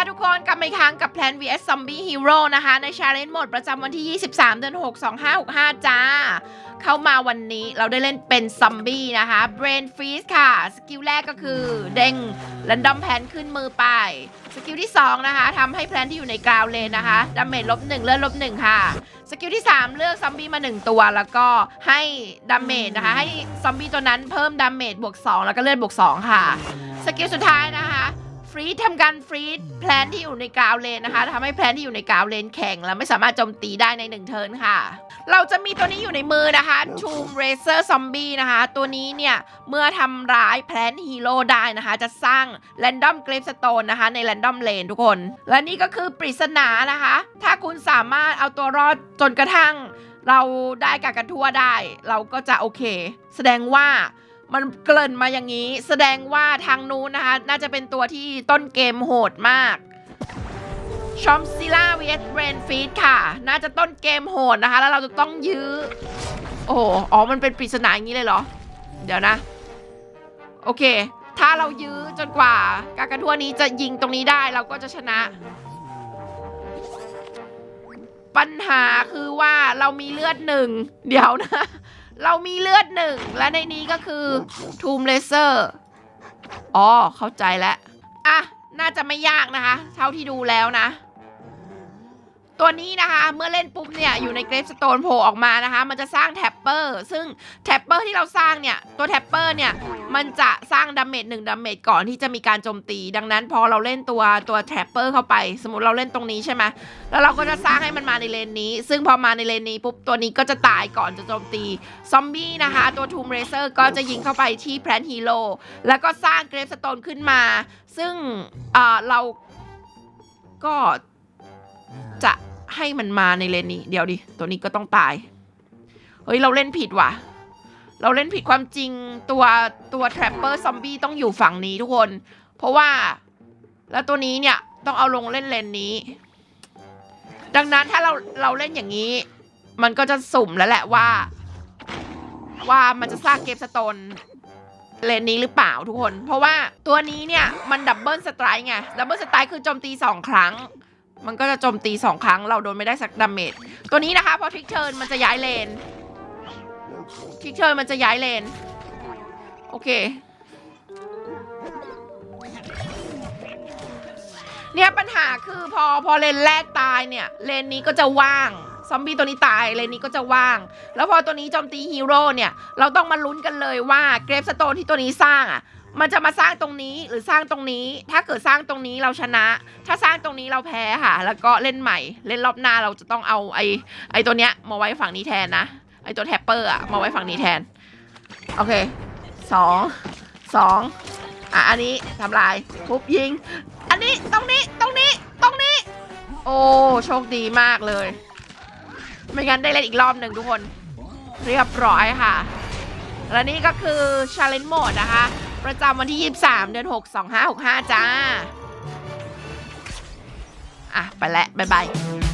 ค่ะทุกคนกลับมาอีกครั้งกับ Plan vs Zombie Hero นะคะ ใน Challenge Mode ประจำวันที่ 23 เดือน 6 2565 จ้า เข้ามาวันนี้เราได้เล่นเป็นซอมบี้นะคะ Brain Freeze ค่ะ สกิลแรกก็คือเด้ง Random Plan ขึ้นมือไป สกิลที่ 2 นะคะทำให้แพลนที่อยู่ในกราวเลนนะคะดาเมจลบ1เลือดลบ1ค่ะ สกิลที่ 3 เลือกซอมบี้มา 1 ตัวแล้วก็ให้ดาเมจนะคะ ให้ซอมบี้ตัวนั้นเพิ่มดาเมจบวก2แล้วก็เลือดบวก2ค่ะ สกิลสุดท้ายนะคะ ฟรีดทำการฟรีดแพลนที่อยู่ในกราวเลนนะคะทำให้แพลนที่อยู่ในกราวเลนแข็งแล้วไม่สามารถโจมตีได้ในหนึ่งเทิร์นค่ะ เราจะมีตัวนี้อยู่ในมือนะคะชูมเรเซอร์ซอมบี้นะคะ ตัวนี้เนี่ย เมื่อทำร้ายแพลนฮีโร่ได้นะคะ จะสร้างแรนดอมเกรฟสโตนนะคะ ในแรนดอมเลนทุกคน และนี่ก็คือปริศนานะคะ ถ้าคุณสามารถเอาตัวรอดจนกระทั่ง เราได้กากกันทั่วได้ เราก็จะโอเค แสดงว่า มันเกริ่นมาอย่างนี้ แสดงว่าทางนู้นนะคะ น่าจะเป็นตัวที่ต้นเกมโหดมากชอมซิล่า vs เบรนฟีดค่ะ น่าจะต้นเกมโหดนะคะ แล้วเราจะต้องยื้อ โอ้โหอ๋อ มันเป็นปริศนาอย่างนี้เลยเหรอ เดี๋ยวนะ โอเค ถ้าเรายื้อจนกว่า กากระทั่วนี้จะยิงตรงนี้ได้เราก็จะชนะ ปัญหาคือว่าเรามีเลือดหนึ่ง เดี๋ยวนะ เรามีเลือดหนึ่งและในนี้ก็คือทูมเลเซอร์อ๋อเข้าใจแล้ว อะ น่าจะไม่ยากนะคะ เท่าที่ดูแล้วนะ ตัวนี้นะคะเมื่อเล่นปุ๊บเนี่ยอยู่ในเกรฟสโตนโผล่ออกมานะคะ มันจะสร้างแท็ปเปอร์ซึ่งแท็ปเปอร์ที่เราสร้างเนี่ยตัวแท็ปเปอร์เนี่ยมันจะสร้างดาเมจหนึ่งดาเมจก่อนที่จะมีการโจมตี ดังนั้นพอเราเล่นตัวตัวแท็ปเปอร์เข้าไป สมมติเราเล่นตรงนี้ใช่ไหมแล้วเราก็จะสร้างให้มันมาในเลนนี้ ซึ่งพอมาในเลนนี้ปุ๊บตัวนี้ก็จะตายก่อนจะโจมตีซอมบี้นะคะตัวทูมเรเซอร์ก็จะยิงเข้าไปที่แพลนฮีโร่แล้วก็สร้างเกรฟสโตนขึ้นมา ซึ่งเออเราก็จะ ให้มันมาในเลนนี้ เดี๋ยวดิ ตัวนี้ก็ต้องตาย เฮ้ย เราเล่นผิดว่ะ เราเล่นผิดความจริงตัวตัวแทรปเปอร์ซอมบี้ต้องอยู่ฝั่งนี้ทุกคน เพราะว่า แล้วตัวนี้เนี่ยต้องเอาลงเล่นเลนนี้ ดังนั้นถ้าเราเราเล่นอย่างนี้ มันก็จะสุ่มแล้วแหละว่า ว่ามันจะสร้างเกมสโตนเลนนี้หรือเปล่าทุกคน เพราะว่าตัวนี้เนี่ย มันดับเบิลสไตร์ไง ดับเบิลสไตร์คือโจมตีสองครั้ง มันก็จะโจมตีสองครั้ง เราโดนไม่ได้สักดาเมจตัวนี้นะคะพอทริกเทิร์นมันจะย้ายเลนทริกเทิร์นมันจะย้ายเลน โอเค เนี่ยปัญหาคือพอพอเลนแรกตายเนี่ย เลนนี้ก็จะว่างซอมบี้ตัวนี้ตายเลนนี้ก็จะว่าง แล้วพอตัวนี้โจมตีฮีโร่เนี่ย เราต้องมาลุ้นกันเลยว่าเกรฟสโตนที่ตัวนี้สร้างอะ มันจะมาสร้างตรงนี้หรือสร้างตรงนี้ ถ้าเกิดสร้างตรงนี้เราชนะ ถ้าสร้างตรงนี้เราแพ้ค่ะ แล้วก็เล่นใหม่ เล่นรอบหน้าเราจะต้องเอาไอ้ไอ้ตัวเนี้ยมาไว้ฝั่งนี้แทนนะ ไอ้ตัวแท็ปเปอร์อะมาไว้ฝั่งนี้แทน โอเคสองสองอะอันนี้ทำลายทุบยิง อันนี้ตรงนี้ตรงนี้ตรงนี้ โอ้โชคดีมากเลย ไม่งั้นได้เล่นอีกรอบหนึ่งทุกคน เรียบร้อยค่ะ และนี่ก็คือ Challenge Mode นะคะ ประจำวันที่ 23 เดือน 6 2565 จ้า อะ ไปแล้วบ๊ายบาย